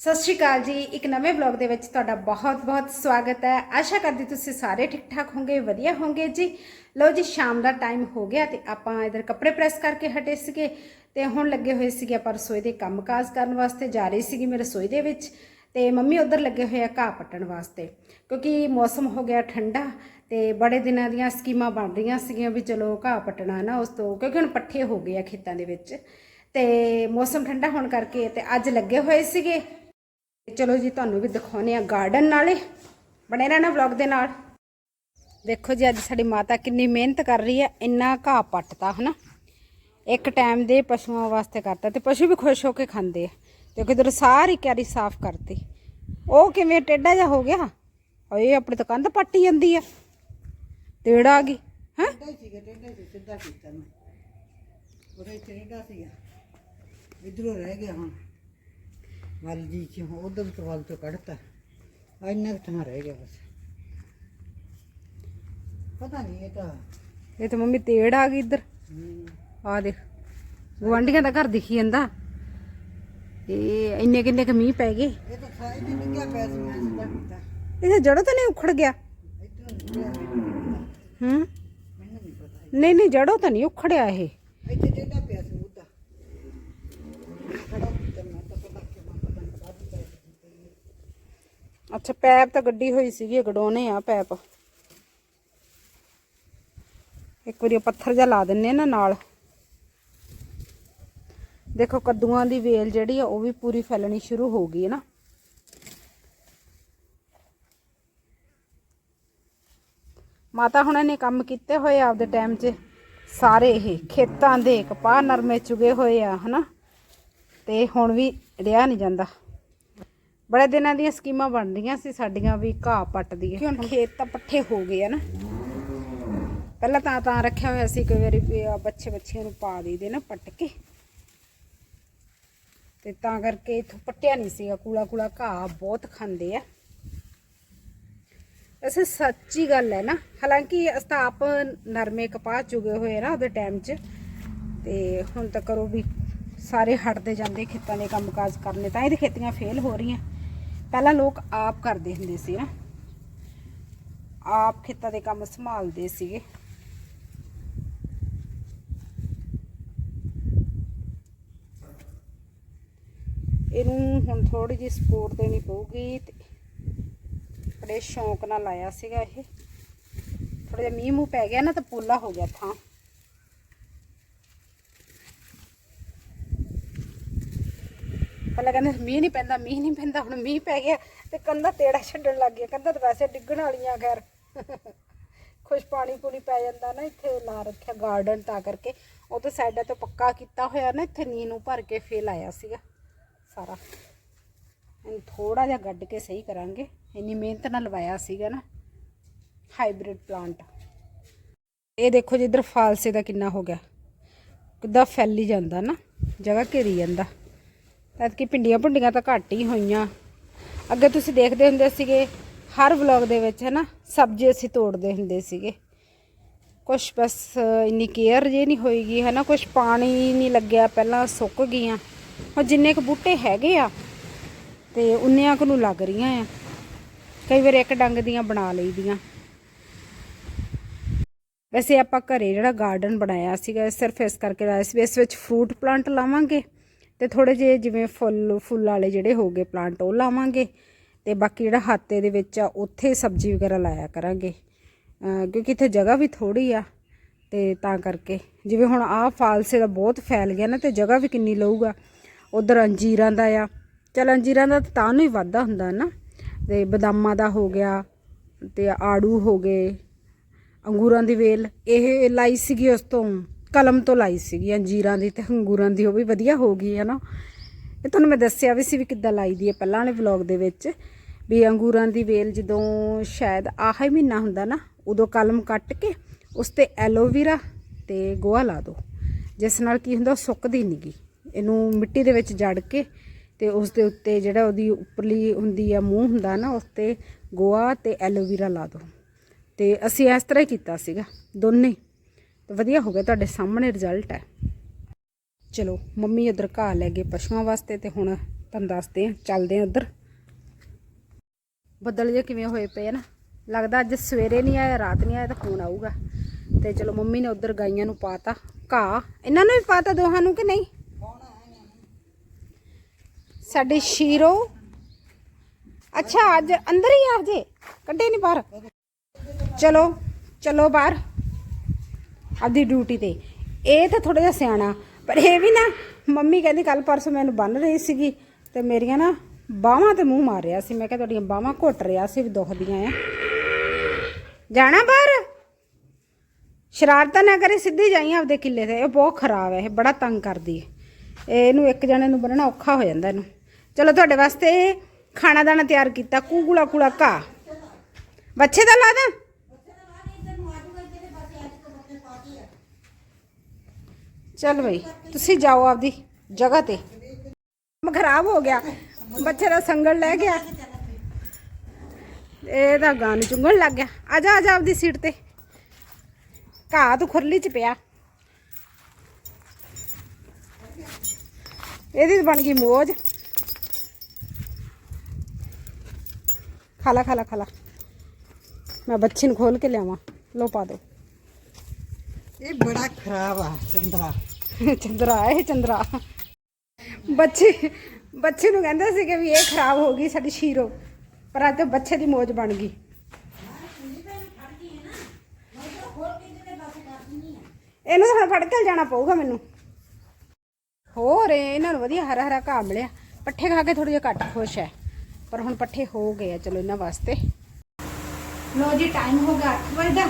ਸਤਿ ਸ਼੍ਰੀ ਅਕਾਲ ਜੀ। ਇੱਕ ਨਵੇਂ ਵਲੌਗ ਦੇ ਵਿੱਚ ਤੁਹਾਡਾ ਬਹੁਤ-ਬਹੁਤ ਸਵਾਗਤ ਹੈ। ਆਸ਼ਾ ਕਰਦੀ ਤੁਸੀਂ ਸਾਰੇ ਠੀਕ-ਠਾਕ ਹੋਵੋਗੇ ਵਧੀਆ ਹੋਵੋਗੇ ਜੀ। ਲਓ ਜੀ, ਸ਼ਾਮ ਦਾ ਟਾਈਮ ਹੋ ਗਿਆ ਤੇ ਆਪਾਂ ਇਧਰ ਕੱਪੜੇ ਪ੍ਰੈਸ ਕਰਕੇ ਹਟੇ ਸੀਗੇ ਤੇ ਹੁਣ ਲੱਗੇ ਹੋਏ ਸੀਗੇ ਆਪਾਂ ਰਸੋਈ ਦੇ ਕੰਮਕਾਜ ਕਰਨ ਵਾਸਤੇ। ਜਾ ਰਹੀ ਸੀਗੀ ਮੈਂ ਰਸੋਈ ਦੇ ਵਿੱਚ ਤੇ ਮੰਮੀ ਉਧਰ ਲੱਗੇ ਹੋਏ ਆ ਘਾਹ ਪੱਟਣ ਵਾਸਤੇ। ਕਿਉਂਕਿ ਮੌਸਮ ਹੋ ਗਿਆ ਠੰਡਾ ਤੇ ਬੜੇ ਦਿਨਾਂ ਦੀਆਂ ਸਕੀਮਾਂ ਬਣ ਰਹੀਆਂ ਸੀਗੀਆਂ ਵੀ ਚਲੋ ਘਾਹ ਪੱਟਣਾ ਨਾ ਉਸ ਤੋਂ, ਕਿਉਂਕਿ ਹੁਣ ਪੱਠੇ ਹੋ ਗਏ ਆ ਖੇਤਾਂ ਦੇ ਵਿੱਚ। ਤੇ ਮੌਸਮ ਠੰਡਾ ਹੋਣ ਕਰਕੇ ਤੇ ਅੱਜ ਲੱਗੇ ਹੋਏ ਸੀਗੇ। ਚਲੋ ਜੀ, ਤੁਹਾਨੂੰ ਵੀ ਦਿਖਾਉਨੇ ਆ ਗਾਰਡਨ ਨਾਲੇ, ਬਣੇ ਰਹਿਣਾ ਵਲੌਗ ਦੇ ਨਾਲ। ਦੇਖੋ ਜੀ, ਅੱਜ ਸਾਡੀ ਮਾਤਾ ਕਿੰਨੀ ਮਿਹਨਤ ਕਰ ਰਹੀ ਹੈ, ਇੰਨਾ ਘਾਹ ਪੱਟਤਾ, ਹਨਾ? ਇੱਕ ਟਾਈਮ ਦੇ ਪਸ਼ੂਆਂ ਵਾਸਤੇ ਕਰਤਾ ਤੇ ਪਸ਼ੂ ਵੀ ਖੁਸ਼ ਹੋ ਕੇ ਖਾਂਦੇ ਆ। ਤੇ ਕਿਧਰ ਸਾਰੀ ਕਿਆਰੀ ਸਾਫ਼ ਕਰਤੀ। ਉਹ ਕਿਵੇਂ, ਟੇਢਾ ਜਿਹਾ ਹੋ ਗਿਆ? ਓਏ ਆਪਣੀ ਤਾਂ ਕੰਧ ਪੱਟੀ ਜਾਂਦੀ ਆ। ਤੇੜ ਆ ਗਈ, ਹੈ? ਟੇਢਾ ਸੀਗਾ ਟੇਢਾ ਸੀਗਾ। ਇਧਰੋਂ ਰਹਿ ਗਿਆ ਹੁਣ ਵੱਲ ਜੀ ਚ ਉਧਰ ਤੋਂ ਵੱਲ ਤੋਂ ਕੱਢਤਾ। ਇੰਨਾ ਕੁ ਥਾਂ ਰਹਿ ਗਿਆ ਬਸ। ਪਤਾ ਨਹੀਂ ਇਹ ਤਾਂ ਇਹ ਤਾਂ ਮੰਮੀ ਤੇੜ ਆ ਗਈ ਇੱਧਰ। ਹਮ, ਆ ਦੇਖ ਗੁਆਂਢੀਆਂ ਦਾ ਘਰ ਦਿਖੀ ਜਾਂਦਾ। ਇਹ ਇੰਨੇ ਕਿੰਨੇ ਕ ਮੀਂਹ ਪੈ ਗਏ। ਇਹ ਤਾਂ ਸਾਈ ਨਹੀਂ ਮੈਂ ਕੀਤਾ। ਇਹ ਜੜੋਂ ਤਾਂ ਨਹੀਂ ਉਖੜ ਗਿਆ। ਇਧਰੋਂ ਮੈਨੂੰ ਹੂੰ ਨਹੀਂ ਪਤਾ। ਨਹੀਂ ਨਹੀਂ ਜੜੋਂ ਤਾਂ ਨਹੀਂ ਉਖੜਿਆ ਇਹ ਇੱਥੇ ਟੇਢਾ ਪਿਆ ਸੀ ਉਹਦਾ ਖੜਾ ਕੀਤਾ ਮੈਂ ਤਾਂ ਪਤਾ ਕਿ ਮੈਂ ਪਤਾ ਨਹੀਂ ਕਾਹਦੀ ਪੈ ਗਈ ਅੱਛਾ, ਪੈਪ ਤਾਂ ਗੱਡੀ ਹੋਈ ਸੀਗੀ ਗਡੋਨੇ ਆ ਪੈਪ। ਇੱਕ ਵਾਰੀ ਉਹ ਪੱਥਰ ਜਿਹਾ ਲਾ ਦਿੰਨੇ ਨਾ ਨਾਲ। ਦੇਖੋ, ਕੱਦੂਆਂ ਦੀ ਵੇਲ ਜਿਹੜੀ ਆ, ਉਹ ਵੀ ਪੂਰੀ ਫੈਲਣੀ ਸ਼ੁਰੂ ਹੋ ਗਈ ਹੈ ਨਾ। ਮਾਤਾ ਹੁਣਾਂ ਨੇ ਕੰਮ ਕੀਤੇ ਹੋਏ ਆ ਆਪਦੇ ਟਾਈਮ 'ਚ। ਸਾਰੇ ਇਹ ਖੇਤਾਂ ਦੇ ਕਪਾਹ ਨਰਮੇ ਚੁਗੇ ਹੋਏ ਆ, ਹਨਾ। ਤੇ ਹੁਣ ਵੀ ਰਿਹਾ ਨਹੀਂ ਜਾਂਦਾ। ਬੜੇ ਦਿਨਾਂ ਦੀਆਂ ਸਕੀਮਾਂ ਬਣਦੀਆਂ ਸੀ, ਸਾਡੀਆਂ ਵੀ ਘਾਹ ਪੱਟ ਦੀ ਹੁਣ ਖੇਤ ਤਾਂ ਪੱਠੇ ਹੋ ਗਏ ਆ ਨਾ। ਪਹਿਲਾਂ ਤਾਂ ਤਾਂ ਰੱਖਿਆ ਹੋਇਆ ਸੀ, ਕਈ ਵਾਰੀ ਵੀ ਆਹ ਬੱਚੇ ਬੱਚਿਆਂ ਨੂੰ ਪਾ ਦੇਈਦੇ ਨਾ ਪੱਟ ਕੇ। ਤੇ ਤਾਂ ਕਰਕੇ ਇਥੋਂ ਪੱਟਿਆ ਨਹੀਂ ਸੀਗਾ ਕੂੜਾ ਕੂੜਾ ਘਾਹ ਬਹੁਤ ਖਾਂਦੇ ਆ। ਵੈਸੇ ਸੱਚੀ ਗੱਲ ਹੈ ਨਾ, ਹਾਲਾਂਕਿ ਅਸੀਂ ਆਪ ਨਰਮੇ ਕਪਾਹ ਚੁਗੇ ਹੋਏ ਨਾ ਉਹਦੇ ਟਾਈਮ 'ਚ, ਤੇ ਹੁਣ ਤਾਂ ਕਰੋ ਵੀ ਸਾਰੇ ਹਟਦੇ ਜਾਂਦੇ ਖੇਤਾਂ ਦੇ ਕੰਮਕਾਜ ਕਰਨੇ, ਤਾਂ ਇਹਦੇ ਖੇਤੀਆਂ ਫੇਲ ਹੋ ਰਹੀਆਂ। ਪਹਿਲਾਂ ਲੋਕ ਆਪ ਕਰਦੇ ਹੁੰਦੇ ਸੀ ਨਾ। ਆਪ ਖੇਤਾਂ ਦੇ ਕੰਮ ਸੰਭਾਲਦੇ ਸੀਗੇ। ਇਹਨੂੰ ਹੁਣ ਥੋੜੀ ਜਿਹੀ ਸਪੋਰਟ ਦੇਣੀ ਪਊਗੀ ਤੇ ਬੜੇ ਸ਼ੌਂਕ ਨਾਲ ਲਾਇਆ ਸੀਗਾ ਇਹ। ਥੋੜਾ ਜਿਹਾ ਮੀਂਹ ਮੂੰਹ ਪੈ ਗਿਆ ਨਾ ਤਾਂ ਪੋਲਾ ਹੋ ਗਿਆ ਥਾਂ। ਪਹਿਲਾਂ ਕਹਿੰਦੇ ਮੀਂਹ ਨਹੀਂ ਪੈਂਦਾ, ਮੀਂਹ ਨਹੀਂ ਪੈਂਦਾ, ਹੁਣ ਮੀਂਹ ਪੈ ਗਿਆ ਤੇ ਕੰਧਾਂ ਤੇੜਾ ਛੱਡਣ ਲੱਗ ਗਿਆ ਕੰਧਾਂ ਤਾਂ ਵੈਸੇ ਡਿੱਗਣ ਵਾਲੀਆਂ, ਖੈਰ। ਖੁਸ਼ ਪਾਣੀ ਪੂਣੀ ਪੈ ਜਾਂਦਾ ਨਾ, ਇੱਥੇ ਲਾ ਰੱਖਿਆ ਗਾਰਡਨ ਤਾਂ ਕਰਕੇ। ਉਹ ਤਾਂ ਸਾਈਡਾਂ ਤੋਂ ਪੱਕਾ ਕੀਤਾ ਹੋਇਆ ਨਾ, ਇੱਥੇ ਨੀਂਹ ਨੂੰ ਭਰ ਕੇ ਫੇਲ ਆਇਆ ਸੀਗਾ ਸਾਰਾ। ਇਹਨੂੰ ਥੋੜਾ ਜਿਹਾ ਗੱਡ ਕੇ ਸਹੀ ਕਰਾਂਗੇ। ਇੰਨੀ ਮਿਹਨਤ ਨਾਲ ਲਵਾਇਆ ਸੀਗਾ ਨਾ ਹਾਈਬ੍ਰਿਡ ਪਲਾਂਟ ਇਹ ਦੇਖੋ ਜੀ, ਇਧਰ ਫਾਲਸੇ ਦਾ ਕਿੰਨਾ ਹੋ ਗਿਆ। ਕਿੱਦਾਂ ਫੈਲੀ ਜਾਂਦਾ ਨਾ, ਜਗ੍ਹਾ ਘੇਰੀ ਜਾਂਦਾ। ਐਤਕੀ ਪਿੰਡੀਆਂ ਭੁੰਡੀਆਂ ਤਾਂ ਘੱਟ ਹੀ ਹੋਈਆਂ। ਅੱਗੇ ਤੁਸੀਂ ਦੇਖਦੇ ਹੁੰਦੇ ਸੀਗੇ, ਹਰ ਵਲੌਗ ਦੇ ਵਿੱਚ ਹੈ ਨਾ ਸਬਜ਼ੀ ਅਸੀਂ ਤੋੜਦੇ ਹੁੰਦੇ ਸੀਗੇ। ਕੁਛ ਬਸ ਇੰਨੀ ਕੇਅਰ ਜੇ ਨਹੀਂ ਹੋਈਗੀ ਹੈ ਨਾ ਕੁਛ ਪਾਣੀ ਨਹੀਂ ਲੱਗਿਆ, ਪਹਿਲਾਂ ਸੁੱਕ ਗਈਆਂ। ਹੁਣ ਜਿੰਨੇ ਕੁ ਬੂਟੇ ਹੈਗੇ ਆ, ਤੇ ਉਨਿਆਂ ਕੁ ਨੂੰ ਲੱਗ ਰਹੀਆਂ ਆ। ਕਈ ਵਾਰ ਇੱਕ ਡੰਗ ਦੀਆਂ ਬਣਾ ਲਈਦੀਆਂ ਵੈਸੇ ਆਪਾਂ ਘਰੇ ਜਿਹੜਾ ਗਾਰਡਨ ਬਣਾਇਆ ਸੀਗਾ, ਸਿਰਫ ਇਸ ਕਰਕੇ ਲਾਇਆ ਸੀ ਵੀ ਇਸ ਵਿੱਚ ਫਰੂਟ ਪਲਾਂਟ ਲਾਵਾਂਗੇ। ਤੇ ਥੋੜੇ ਜਿਹੇ ਜਿਵੇਂ ਫੁੱਲ ਫੁੱਲ ਵਾਲੇ ਜਿਹੜੇ ਹੋਗੇ ਪਲਾਂਟ ਉਹ ਲਾਵਾਂਗੇ ਤੇ ਬਾਕੀ ਜਿਹੜਾ ਹਾਤੇ ਦੇ ਵਿੱਚ ਆ, ਉੱਥੇ ਸਬਜ਼ੀ ਵਗੈਰਾ ਲਾਇਆ ਕਰਾਂਗੇ। ਕਿਉਂਕਿ ਇੱਥੇ ਜਗ੍ਹਾ ਵੀ ਥੋੜੀ ਆ ਤੇ ਤਾਂ ਕਰਕੇ। ਜਿਵੇਂ ਹੁਣ ਆਹ ਫਾਲਸੇ ਦਾ ਬਹੁਤ ਫੈਲ ਗਿਆ ਨਾ ਤੇ ਜਗ੍ਹਾ ਵੀ ਕਿੰਨੀ ਲਊਗਾ। ਉਧਰ ਅੰਜੀਰਾਂ ਦਾ ਆ। ਚਲ ਅੰਜੀਰਾਂ ਦਾ ਤਾਂ ਤਾਂ ਨੂੰ ਹੀ ਵਾਧਾ ਹੁੰਦਾ ਨਾ। ਤੇ ਬਦਾਮਾਂ ਦਾ ਹੋ ਗਿਆ ਤੇ ਆੜੂ ਹੋ ਗਏ, ਅੰਗੂਰਾਂ ਦੀ ਵੇਲ। ਇਹ ਲਾਈ ਸੀਗੀ ਉਸ ਤੋਂ ਕਲਮ ਤੋਂ ਲਾਈ ਸੀਗੀ ਅੰਜੀਰਾਂ ਦੀ ਤੇ ਅੰਗੂਰਾਂ ਦੀ, ਉਹ ਵੀ ਵਧੀਆ ਹੋ ਗਈ ਹੈ ਨਾ। ਇਹ ਤੁਹਾਨੂੰ ਮੈਂ ਦੱਸਿਆ ਵੀ ਸੀ ਵੀ ਕਿੱਦਾਂ ਲਾਈ ਦੀ ਹੈ ਪਹਿਲਾਂ ਵਾਲੇ ਵਲੌਗ ਦੇ ਵਿੱਚ, ਵੀ ਅੰਗੂਰਾਂ ਦੀ ਵੇਲ ਜਦੋਂ ਸ਼ਾਇਦ ਆਹ ਹੀ ਮਹੀਨਾ ਹੁੰਦਾ ਨਾ, ਉਦੋਂ ਕਲਮ ਕੱਟ ਕੇ ਉਸ ਤੇ ਐਲੋਵੀਰਾ ਤੇ ਗੋਹਾ ਲਾ ਦਿਓ ਜਿਸ ਨਾਲ ਕੀ ਹੁੰਦਾ, ਉਹ ਸੁੱਕਦੀ ਨਹੀਂਗੀ ਇਹਨੂੰ ਮਿੱਟੀ ਦੇ ਵਿੱਚ ਜੜ ਕੇ ਤੇ ਉਸ ਦੇ ਉੱਤੇ ਜਿਹੜਾ ਉਹਦੀ ਉੱਪਰਲੀ ਹੁੰਦੀ ਆ ਮੂੰਹ ਹੁੰਦਾ ਨਾ, ਉਸ ਤੇ ਗੋਹਾ ਤੇ ਐਲੋਵੀਰਾ ਲਾ ਦਿਓ ਤੇ ਅਸੀਂ ਇਸ ਤਰ੍ਹਾਂ ਹੀ ਕੀਤਾ ਸੀਗਾ, ਦੋਨੇ। ਤੇ ਵਧੀਆ ਹੋ ਗਿਆ, ਤੁਹਾਡੇ ਸਾਹਮਣੇ ਰਿਜ਼ਲਟ ਹੈ। ਚਲੋ, ਮੰਮੀ ਉਧਰ ਘਾਹ ਲੈ ਗਏ ਪਸ਼ੂਆਂ ਵਾਸਤੇ ਤੇ ਹੁਣ ਤੁਹਾਨੂੰ ਦੱਸਦੇ ਆ ਚੱਲਦੇ ਆ ਉਧਰ। ਬੱਦਲ ਜੇ ਕਿਵੇਂ ਹੋਏ ਪਏ ਨਾ, ਲੱਗਦਾ ਅੱਜ ਸਵੇਰੇ ਨਹੀਂ ਆਇਆ, ਰਾਤ ਨਹੀਂ ਆਇਆ ਤਾਂ ਫੋਨ ਆਊਗਾ। ਤੇ ਚਲੋ, ਮੰਮੀ ਨੇ ਉਧਰ ਗਾਈਆਂ ਨੂੰ ਪਾਤਾ ਘਾਹ। ਇਹਨਾਂ ਨੂੰ ਵੀ ਪਾਤਾ ਦੋਹਾਂ ਨੂੰ ਕਿ ਨਹੀਂ? ਸਾਡੇ ਸ਼ੀਰੋ। ਅੱਛਾ, ਅੱਜ ਅੰਦਰ ਹੀ ਆ ਜੇ ਕੱਢੇ ਨਹੀਂ ਬਾਹਰ। ਚਲੋ ਚਲੋ ਬਾਹਰ। ਆਪਦੀ ਡਿਊਟੀ ਤੇ। ਇਹ ਤਾਂ ਥੋੜਾ ਜਿਹਾ ਸਿਆਣਾ, ਪਰ ਇਹ ਵੀ ਨਾ, ਮੰਮੀ ਕਹਿੰਦੀ ਕੱਲ ਪਰਸੋਂ ਮੈਨੂੰ ਬੰਨ ਰਹੀ ਸੀਗੀ, ਤੇ ਮੇਰੀਆਂ ਨਾ ਬਾਹਾਂ ਤੇ ਮੂੰਹ ਮਾਰ ਰਿਹਾ ਸੀ। ਮੈਂ ਕਿਹਾ ਤੁਹਾਡੀਆਂ ਬਾਹਾਂ ਘੁੱਟ ਰਿਆ ਸੀ ਵੀ ਦੁਖਦੀਆਂ ਆ। ਜਾਣਾ ਬਾਹਰ? ਸ਼ਰਾਰਤਾਂ ਨਾ ਕਰੇ, ਸਿੱਧੀ ਜਾਈ ਆਪਦੇ ਕਿੱਲੇ ਤੇ। ਇਹ ਬਹੁਤ ਖਰਾਬ ਹੈ ਇਹ ਬੜਾ ਤੰਗ ਕਰਦੀ ਹੈ ਇਹਨੂੰ ਇੱਕ ਜਣੇ ਨੂੰ ਬੰਨਣਾ ਔਖਾ ਹੋ ਜਾਂਦਾ ਇਹਨੂੰ। ਚਲੋ ਤੁਹਾਡੇ ਵਾਸਤੇ ਖਾਣਾ ਦਾਣਾ ਤਿਆਰ ਕੀਤਾ ਕੂਗੂਲਾ ਕੂਲਾ ਘਾ ਬੱਚੇ ਦਾ ਲਾ ਚੱਲ ਬਈ, ਤੁਸੀਂ ਜਾਓ ਆਪਦੀ ਜਗ੍ਹਾ ਤੇ। ਕੰਮ ਖਰਾਬ ਹੋ ਗਿਆ ਬੱਚੇ ਦਾ ਸੰਗਲ ਲੈ ਗਿਆ। ਇਹਦਾ ਗਾਨ ਚੁੰਗਣ ਲੱਗ ਗਿਆ। ਆ ਜਾ ਆ ਜਾ ਆਪਦੀ ਸੀਟ ਤੇ। ਘਾਹ ਤੂੰ ਖੁਰਲੀ ਚ ਪਿਆ। ਇਹਦੀ ਬਣ ਗਈ ਮੋਜ। ਖਾਲਾ ਖਾਲਾ ਖਾਲਾ ਮੈਂ ਬੱਚੀ ਨੂੰ ਖੋਲ ਕੇ ਲਿਆਵਾਂ। ਲੋ ਪਾ ਦੋ ਇਹ ਬੜਾ ਖਰਾਬ ਆ, ਚੰਦਰਾ। ਚੰਦਰਾ, ਇਹ ਚੰਦਰਾ। ਬੱਚੇ ਬੱਚੇ ਨੂੰ ਕਹਿੰਦੇ ਸੀ ਕਿ ਵੀ ਇਹ ਖਰਾਬ ਹੋ ਗਈ ਸਾਡੀ ਸ਼ੀਰੋ, ਪਰ ਅੱਜ ਬੱਚੇ ਦੀ ਮੋਜ ਬਣ ਗਈ। ਇਹਨੂੰ ਤਾਂ ਫੜ ਕੇ ਜਾਣਾ ਪਊਗਾ ਮੈਨੂੰ। ਹੋਰ ਇਹਨਾਂ ਨੂੰ ਵਧੀਆ ਹਰਾ ਹਰਾ ਘਾਹ ਮਿਲਿਆ। ਪੱਠੇ ਖਾ ਕੇ ਥੋੜੇ ਜਿਹਾ ਘੱਟ ਖੁਸ਼ ਹੈ। ਪਰ ਹੁਣ ਪੱਠੇ ਹੋ ਗਏ ਆ, ਚਲੋ ਇਹਨਾਂ ਵਾਸਤੇ। ਲੋ ਜੀ ਟਾਈਮ ਹੋ ਗਿਆ 8 ਵਜੇ ਦਾ।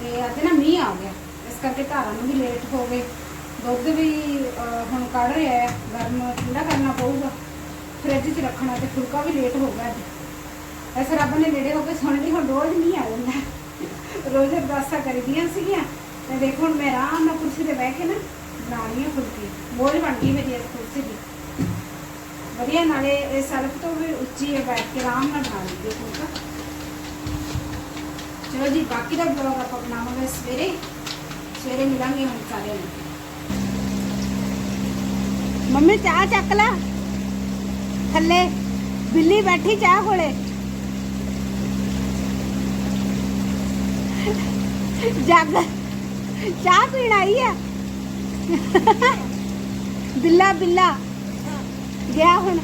ਤੇ ਅੱਜ ਨਾ ਮੀਂਹ ਆ ਗਿਆ। ਇਸ ਕਰਕੇ ਧਾਰਾਂ ਨੂੰ ਵੀ ਲੇਟ ਹੋ ਗਏ। ਦੁੱਧ ਵੀ ਹੁਣ ਕੱਢ ਰਿਹਾ ਹੈ, ਗਰਮ ਠੰਡਾ ਕਰਨਾ ਪਊਗਾ। ਫ੍ਰਿਜ 'ਚ ਰੱਖਣਾ ਤੇ ਫੁਲਕਾ ਵੀ ਲੇਟ ਹੋ ਗਿਆ ਅੱਜ। ਐਸੇ ਰੱਬ ਨੇ ਨੇੜੇ ਹੋ ਕੇ ਸੁਣ ਲਈ ਹੁਣ ਰੋਜ਼ ਨਹੀਂ ਆ ਜਾਂਦਾ। ਰੋਜ਼ ਅਰਦਾਸਾਂ ਕਰੀਦੀਆਂ ਸੀਗੀਆਂ। ਤੇ ਦੇਖੋ ਹੁਣ ਮੈਂ ਆਰਾਮ ਨਾਲ ਕੁਰਸੀ ਤੇ ਬਹਿ ਕੇ ਨਾ ਬਣਾ ਲਈ ਹਾਂ ਫੁਲਕੇ। ਮੋਜ ਬਣ ਗਈ ਮੇਰੀ ਇਸ ਕੁਰਸੀ ਦੀ। ਵਧੀਆ, ਨਾਲੇ ਇਹ ਸਲਫ ਤੋਂ ਵੀ ਉੱਚੀ ਹੈ, ਬੈਠ ਕੇ ਆਰਾਮ ਨਾਲ ਬਣਾ ਲਈਏ ਫੁਲਕਾ। ਚਲੋ ਜੀ, ਬਾਕੀ ਦਾ ਬਲੌਗ ਆਪਾਂ ਬਣਾਵਾਂਗੇ ਸਵੇਰੇ। ਸਵੇਰੇ ਮਿਲਾਂਗੇ ਹੁਣ ਸਾਰਿਆਂ ਨੂੰ। ਮੰਮੀ, ਚਾਹ ਚੱਕ ਲੈ। ਥੱਲੇ। ਬਿੱਲੀ ਬੈਠੀ ਚਾਹ ਕੋਲੇ। ਜੱਗ, ਚਾਹ ਪੀਣ ਆਈ ਆ। ਬਿੱਲਾ ਬਿੱਲਾ। ਗਿਆ ਹੁਣ।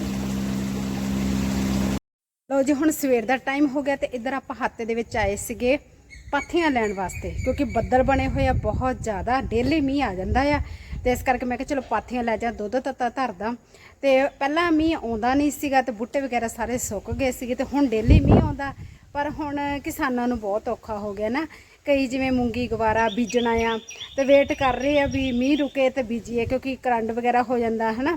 ਲੋ ਜੀ, ਹੁਣ ਸਵੇਰ ਦਾ ਟਾਈਮ ਹੋ ਗਿਆ ਤੇ ਇੱਧਰ ਆਪਾਂ ਹੱਤੇ ਦੇ ਵਿੱਚ ਆਏ ਸੀਗੇ ਪਾਥੀਆਂ ਲੈਣ ਵਾਸਤੇ, ਕਿਉਂਕਿ ਬੱਦਲ ਬਣੇ ਹੋਏ ਆ, ਬਹੁਤ ਜ਼ਿਆਦਾ। ਡੇਲੀ ਮੀਂਹ ਆ ਜਾਂਦਾ ਆ। ਤੇ ਇਸ ਕਰਕੇ ਮੈਂ ਕਿਹਾ ਚਲੋ ਪਾਥੀਆਂ ਲੈ ਜਾ, ਦੁੱਧ ਤੱਤਾ ਧਰਦਾ। ਤੇ ਪਹਿਲਾਂ ਮੀਂਹ ਆਉਂਦਾ ਨਹੀਂ ਸੀਗਾ ਤੇ ਬੂਟੇ ਵਗੈਰਾ ਸਾਰੇ ਸੁੱਕ ਗਏ ਸੀਗੇ ਤੇ ਹੁਣ ਡੇਲੀ ਮੀਂਹ ਆਉਂਦਾ। ਪਰ ਹੁਣ ਕਿਸਾਨਾਂ ਨੂੰ ਬਹੁਤ ਔਖਾ ਹੋ ਗਿਆ ਨਾ। ਕਈ ਜਿਵੇਂ ਮੂੰਗੀ, ਗਵਾਰਾ ਬੀਜਣਾ ਆ ਤੇ ਵੇਟ ਕਰ ਰਹੇ ਆ ਵੀ ਮੀਂਹ ਰੁਕੇ ਤੇ ਬੀਜੀਏ ਕਿਉਂਕਿ ਕਰੰਟ ਵਗੈਰਾ ਹੋ ਜਾਂਦਾ, ਹਨਾ।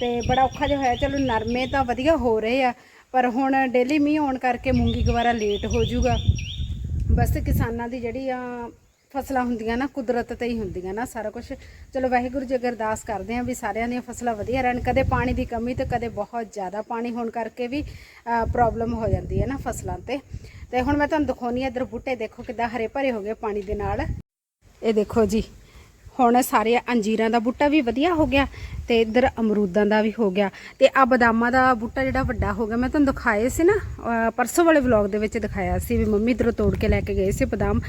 ਤੇ ਬੜਾ ਔਖਾ ਜਿਹਾ ਹੋਇਆ, ਚਲੋ ਨਰਮੇ ਤਾਂ ਵਧੀਆ ਹੋ ਰਹੇ ਆ, ਪਰ ਹੁਣ ਡੇਲੀ ਮੀਂਹ ਆਉਣ ਕਰਕੇ ਮੂੰਗੀ, ਗਵਾਰਾ ਲੇਟ ਹੋ ਜਾਊਗਾ। ਬਸ ਕਿਸਾਨਾਂ ਦੀ ਜਿਹੜੀ ਆ ਫਸਲਾਂ ਹੁੰਦੀਆਂ ਨਾ, ਕੁਦਰਤ ਤੇ ਹੀ ਹੁੰਦੀਆਂ ਨਾ ਸਾਰਾ ਕੁਝ ਚਲੋ ਵਾਹਿਗੁਰੂ ਜੀ ਅੱਗੇ ਅਰਦਾਸ ਕਰਦੇ ਆਂ ਵੀ ਸਾਰਿਆਂ ਦੀਆਂ ਫਸਲਾਂ ਵਧੀਆ ਰਹਿਣ। ਕਦੇ ਪਾਣੀ ਦੀ ਕਮੀ ਤੇ ਕਦੇ ਬਹੁਤ ਜ਼ਿਆਦਾ ਪਾਣੀ ਹੋਣ ਕਰਕੇ ਵੀ ਪ੍ਰੋਬਲਮ ਹੋ ਜਾਂਦੀ ਹੈ ਨਾ ਫਸਲਾਂ ਤੇ। ਤੇ ਹੁਣ ਮੈਂ ਤੁਹਾਨੂੰ ਦਿਖਾਉਣੀ ਆ ਇਧਰ ਬੂਟੇ, ਦੇਖੋ ਕਿੱਦਾਂ ਹਰੇ ਭਰੇ ਹੋ ਗਏ ਪਾਣੀ ਦੇ ਨਾਲ। ਇਹ ਦੇਖੋ ਜੀ ਹੁਣ ਸਾਰੇ ਅੰਜੀਰਾਂ ਦਾ ਬੂਟਾ ਵੀ ਵਧੀਆ ਹੋ ਗਿਆ ਤੇ ਇੱਧਰ ਅਮਰੂਦਾਂ ਦਾ ਵੀ ਹੋ ਗਿਆ। ਤੇ ਆ ਬਦਾਮਾਂ ਦਾ ਬੂਟਾ ਜਿਹੜਾ ਵੱਡਾ ਹੋ ਗਿਆ, ਮੈਂ ਤੁਹਾਨੂੰ ਦਿਖਾਏ ਸੀ ਨਾ ਪਰਸੋਂ ਵਾਲੇ ਵਲੌਗ ਦੇ ਵਿੱਚ ਦਿਖਾਇਆ ਸੀ ਵੀ ਮੰਮੀ ਇਧਰੋਂ ਤੋੜ ਕੇ ਲੈ ਕੇ ਗਏ ਸੀ ਬਦਾਮ।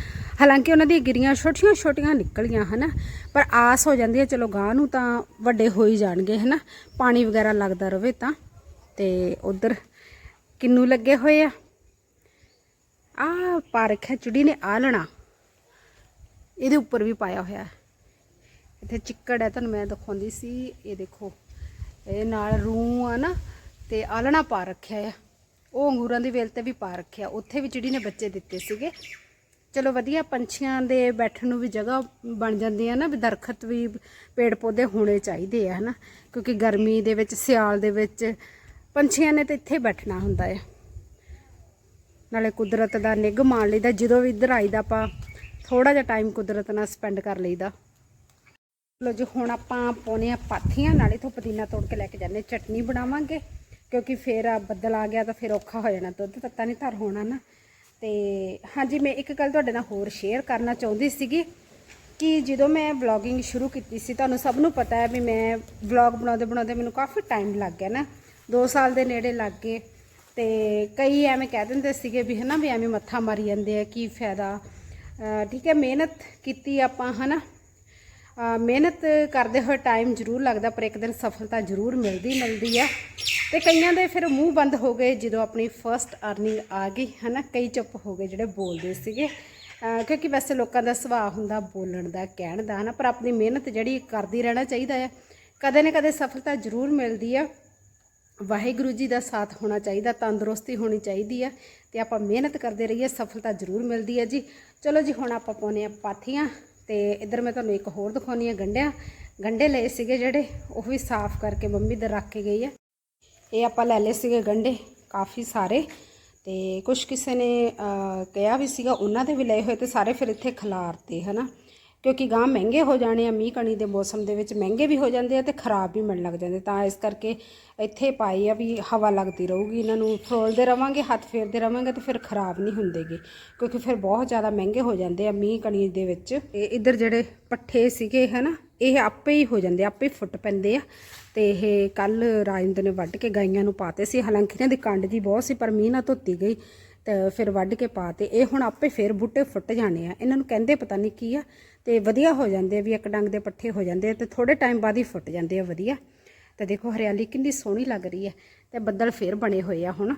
ਹਾਲਾਂਕਿ ਉਹਨਾਂ ਦੀਆਂ ਗਿਰੀਆਂ ਛੋਟੀਆਂ ਛੋਟੀਆਂ ਨਿਕਲੀਆਂ, ਹਨਾ, ਪਰ ਆਸ ਹੋ ਜਾਂਦੀ ਹੈ, ਚਲੋ ਗਾਂ ਨੂੰ ਤਾਂ ਵੱਡੇ ਹੋ ਹੀ ਜਾਣਗੇ, ਹਨਾ, ਪਾਣੀ ਵਗੈਰਾ ਲੱਗਦਾ ਰਵੇ ਤਾਂ। ਤੇ ਉਧਰ ਕਿੰਨੂ ਲੱਗੇ ਹੋਏ ਆ। ਆ ਪਾ ਰੱਖਿਆ ਚੁੜੀ ਨੇ ਲੈਣਾ। ਇਹਦੇ ਉੱਪਰ ਵੀ ਪਾਇਆ ਹੋਇਆ ਹੈ। ਇੱਥੇ ਚਿੱਕੜ ਹੈ, ਤੁਹਾਨੂੰ ਮੈਂ ਦਿਖਾਉਂਦੀ ਸੀ, ਇਹ ਦੇਖੋ। ਇਹ ਨਾਲ ਰੂ ਆ ਨਾ, ਤੇ ਆਲਣਾ ਪਾ ਰੱਖਿਆ ਆ। ਉਹ ਅੰਗੂਰਾਂ ਦੀ ਵੇਲ ਤੇ ਵੀ ਪਾ ਰੱਖਿਆ। ਉੱਥੇ ਵੀ ਚਿੜੀ ਨੇ ਬੱਚੇ ਦਿੱਤੇ ਸੀਗੇ। ਚਲੋ ਵਧੀਆ, ਪੰਛੀਆਂ ਦੇ ਬੈਠਣ ਨੂੰ ਵੀ ਜਗ੍ਹਾ ਬਣ ਜਾਂਦੀ ਹੈ ਨਾ, ਵੀ ਦਰਖਤ ਵੀ ਪੇੜ ਪੌਦੇ ਹੋਣੇ ਚਾਹੀਦੇ ਆ, ਹਨਾ। ਕਿਉਂਕਿ ਗਰਮੀ ਦੇ ਵਿੱਚ, ਸਿਆਲ ਦੇ ਵਿੱਚ ਪੰਛੀਆਂ ਨੇ ਤਾਂ ਇੱਥੇ ਬੈਠਣਾ ਹੁੰਦਾ ਹੈ ਨਾਲੇ ਕੁਦਰਤ ਦਾ ਨਿੱਘ ਮਾਣ ਲਈਦਾ। ਜਦੋਂ ਵੀ ਇੱਧਰ ਆਈਦਾ ਆਪਾਂ ਥੋੜਾ ਜਿਹਾ ਟਾਈਮ ਕੁਦਰਤ ਨਾਲ ਸਪੈਂਡ ਕਰ ਲਈਦਾ। ਲੋ ਜੀ, ਹੁਣ ਆਪਾਂ ਪਾਉਨੇ ਆ ਪਾਥੀਆਂ, ਨਾਲੇ ਤੋਂ ਪੁਦੀਨਾ ਤੋੜ ਕੇ ਲੈ ਕੇ ਜਾਂਦੇ ਚਟਨੀ ਬਣਾਵਾਂਗੇ, ਕਿਉਂਕਿ ਫੇਰ ਬੱਦਲ ਆ ਗਿਆ ਤਾਂ ਫਿਰ ਔਖਾ ਹੋ ਜਾਣਾ ਦੁੱਧ, ਤੱਤਾ ਨਹੀਂ ਧਰ ਹੋਣਾ ਨਾ। ਤੇ ਹਾਂਜੀ, ਮੈਂ ਇੱਕ ਗੱਲ ਤੁਹਾਡੇ ਨਾਲ ਹੋਰ ਸ਼ੇਅਰ ਕਰਨਾ ਚਾਹੁੰਦੀ ਸੀਗੀ ਕਿ ਜਦੋਂ ਮੈਂ ਵਲੌਗਿੰਗ ਸ਼ੁਰੂ ਕੀਤੀ ਸੀ, ਤੁਹਾਨੂੰ ਸਭ ਨੂੰ ਪਤਾ ਹੈ ਵੀ ਮੈਂ ਵਲੌਗ ਬਣਾਉਂਦੇ ਬਣਾਉਂਦੇ ਮੈਨੂੰ ਕਾਫੀ ਟਾਈਮ ਲੱਗ ਗਿਆ ਨਾ। 2 ਸਾਲ ਦੇ ਨੇੜੇ ਲੱਗ ਗਏ। ਤੇ ਕਈ ਐਵੇਂ ਕਹਿ ਦਿੰਦੇ ਸੀਗੇ ਵੀ ਹਨਾ, ਵੀ ਐਵੇਂ ਮੱਥਾ ਮਾਰੀ ਜਾਂਦੇ ਆ, ਕੀ ਫਾਇਦਾ। ਠੀਕ ਹੈ, ਮਿਹਨਤ ਕੀਤੀ ਆਪਾਂ, ਹਨਾ। ਅਹ ਮਿਹਨਤ ਕਰਦੇ ਹੋਏ ਟਾਈਮ ਜ਼ਰੂਰ ਲੱਗਦਾ, ਪਰ ਇੱਕ ਦਿਨ ਸਫਲਤਾ ਜ਼ਰੂਰ ਮਿਲਦੀ ਮਿਲਦੀ ਆ। ਤੇ ਕਈਆਂ ਦੇ ਫਿਰ ਮੂੰਹ ਬੰਦ ਹੋ ਗਏ ਜਦੋਂ ਆਪਣੀ ਫਰਸਟ ਅਰਨਿੰਗ ਆ ਗਈ, ਹਨਾ? ਕਈ ਚੁੱਪ ਹੋ ਗਏ ਜਿਹੜੇ ਬੋਲਦੇ ਸੀਗੇ। ਕਿਉਂਕਿ ਵੈਸੇ ਲੋਕਾਂ ਦਾ ਸੁਭਾਅ ਹੁੰਦਾ ਬੋਲਣ ਦਾ, ਕਹਿਣ ਦਾ, ਹਨਾ? ਪਰ ਆਪਣੀ ਮਿਹਨਤ ਜਿਹੜੀ ਕਰਦੀ ਰਹਿਣਾ ਚਾਹੀਦਾ ਆ। ਕਦੇ ਨਾ ਕਦੇ ਸਫਲਤਾ ਜ਼ਰੂਰ ਮਿਲਦੀ ਆ। ਵਾਹਿਗੁਰੂ ਜੀ ਦਾ ਸਾਥ ਹੋਣਾ ਚਾਹੀਦਾ, ਤੰਦਰੁਸਤੀ ਹੋਣੀ ਚਾਹੀਦੀ ਆ, ਤੇ ਆਪਾਂ ਮਿਹਨਤ ਕਰਦੇ ਰਹੀਏ, ਸਫਲਤਾ ਜ਼ਰੂਰ ਮਿਲਦੀ ਹੈ ਜੀ। ਚਲੋ ਜੀ, ਹੁਣ ਆਪਾਂ ਪਾਉਨੇ ਆ ਪਾਥੀਆਂ। ਤੇ ਇੱਧਰ ਮੈਂ ਤੁਹਾਨੂੰ ਇੱਕ ਹੋਰ ਦਿਖਾਉਣੀ ਆ ਗੰਡਿਆਂ। ਗੰਡੇ ਲਏ ਸੀਗੇ ਜਿਹੜੇ, ਉਹ ਵੀ ਸਾਫ਼ ਕਰਕੇ ਮੰਮੀ ਦੇ ਰੱਖ ਕੇ ਗਈ ਹੈ ਇਹ ਆਪਾਂ ਲੈ ਲਏ ਸੀਗੇ ਗੰਡੇ, ਕਾਫੀ ਸਾਰੇ। ਤੇ ਕੁਝ ਕਿਸੇ ਨੇ ਕਿਹਾ ਵੀ ਸੀਗਾ, ਉਹਨਾਂ ਦੇ ਵੀ ਲਏ ਹੋਏ ਤੇ ਸਾਰੇ ਫਿਰ ਇੱਥੇ ਖਿਲਾਰਤੇ, ਹਨਾ। ਕਿਉਂਕਿ ਗਾਂ ਮਹਿੰਗੇ ਹੋ ਜਾਣੇ ਆ ਮੀਂਹ ਕਣੀ ਦੇ ਮੌਸਮ ਦੇ ਵਿੱਚ ਮਹਿੰਗੇ ਵੀ ਹੋ ਜਾਂਦੇ ਆ ਤੇ ਖਰਾਬ ਵੀ ਮਿਲਣ ਲੱਗ ਜਾਂਦੇ ਤਾਂ ਇਸ ਕਰਕੇ ਇੱਥੇ ਪਾਈ ਆ ਵੀ ਹਵਾ ਲੱਗਦੀ ਰਹੂਗੀ ਇਹਨਾਂ ਨੂੰ ਫਰੋਲਦੇ ਰਵਾਂਗੇ ਹੱਥ ਫੇਰਦੇ ਰਵਾਂਗੇ ਤੇ ਫਿਰ ਖਰਾਬ ਨਹੀਂ ਹੁੰਦੇਗੇ ਕਿਉਂਕਿ ਫਿਰ ਬਹੁਤ ਜ਼ਿਆਦਾ ਮਹਿੰਗੇ ਹੋ ਜਾਂਦੇ ਆ ਮੀਂਹ ਕਣੀ ਦੇ ਵਿੱਚ। ਤੇ ਇੱਧਰ ਜਿਹੜੇ ਪੱਠੇ ਸੀਗੇ ਹਨਾ ਇਹ ਆਪੇ ਹੀ ਹੋ ਜਾਂਦੇ ਆ, ਆਪੇ ਹੀ ਫੁੱਟ ਪੈਂਦੇ ਆ ਤੇ ਇਹ ਕੱਲ ਰਾਜਿੰਦਰ ਨੇ ਵੱਢ ਕੇ ਗਾਈਆਂ ਨੂੰ ਪਾਤੇ ਸੀ। ਹਾਲਾਂਕਿ ਇਹਨਾਂ ਦੀ ਕੰਡ ਜੀ ਬਹੁਤ ਸੀ ਪਰ ਮੀਂਹ ਨਾਲ ਧੋਤੀ ਗਈ। ਤੇ ਫਿਰ ਵੱਢ ਕੇ ਪਾਤੇ ਇਹ ਹੁਣ ਆਪੇ ਫਿਰ ਬੂਟੇ ਫੁੱਟ ਜਾਣੇ ਆ। ਇਹਨਾਂ ਨੂੰ ਕਹਿੰਦੇ ਪਤਾ ਨਹੀਂ ਕੀ ਆ ਤੇ ਵਧੀਆ ਹੋ ਜਾਂਦੇ ਵੀ ਇੱਕ ਡੰਗ ਦੇ ਪੱਠੇ ਹੋ ਜਾਂਦੇ ਆ ਤੇ ਥੋੜੇ ਟਾਈਮ ਬਾਅਦ ਹੀ ਫੁੱਟ ਜਾਂਦੇ ਆ ਵਧੀਆ। ਤੇ ਦੇਖੋ ਹਰਿਆਲੀ ਕਿੰਨੀ ਸੋਹਣੀ ਲੱਗ ਰਹੀ ਹੈ ਤੇ ਬੱਦਲ ਫੇਰ ਬਣੇ ਹੋਏ ਆ ਹੁਣ।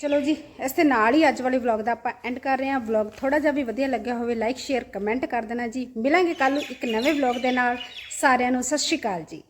ਚਲੋ ਜੀ, ਇਸ ਦੇ ਨਾਲ ਹੀ ਅੱਜ ਵਾਲੇ ਵਲੌਗ ਦਾ ਆਪਾਂ ਐਂਡ ਕਰ ਰਹੇ ਹਾਂ। ਵਲੌਗ ਥੋੜਾ ਜਿਹਾ ਵੀ ਵਧੀਆ ਲੱਗਿਆ ਹੋਵੇ ਲਾਈਕ ਸ਼ੇਅਰ ਕਮੈਂਟ ਕਰ ਦੇਣਾ ਜੀ। ਮਿਲਾਂਗੇ ਕੱਲ ਨੂੰ ਇੱਕ ਨਵੇਂ ਵਲੌਗ ਦੇ ਨਾਲ। ਸਾਰਿਆਂ ਨੂੰ ਸਤਿ ਸ਼੍ਰੀ ਅਕਾਲ ਜੀ।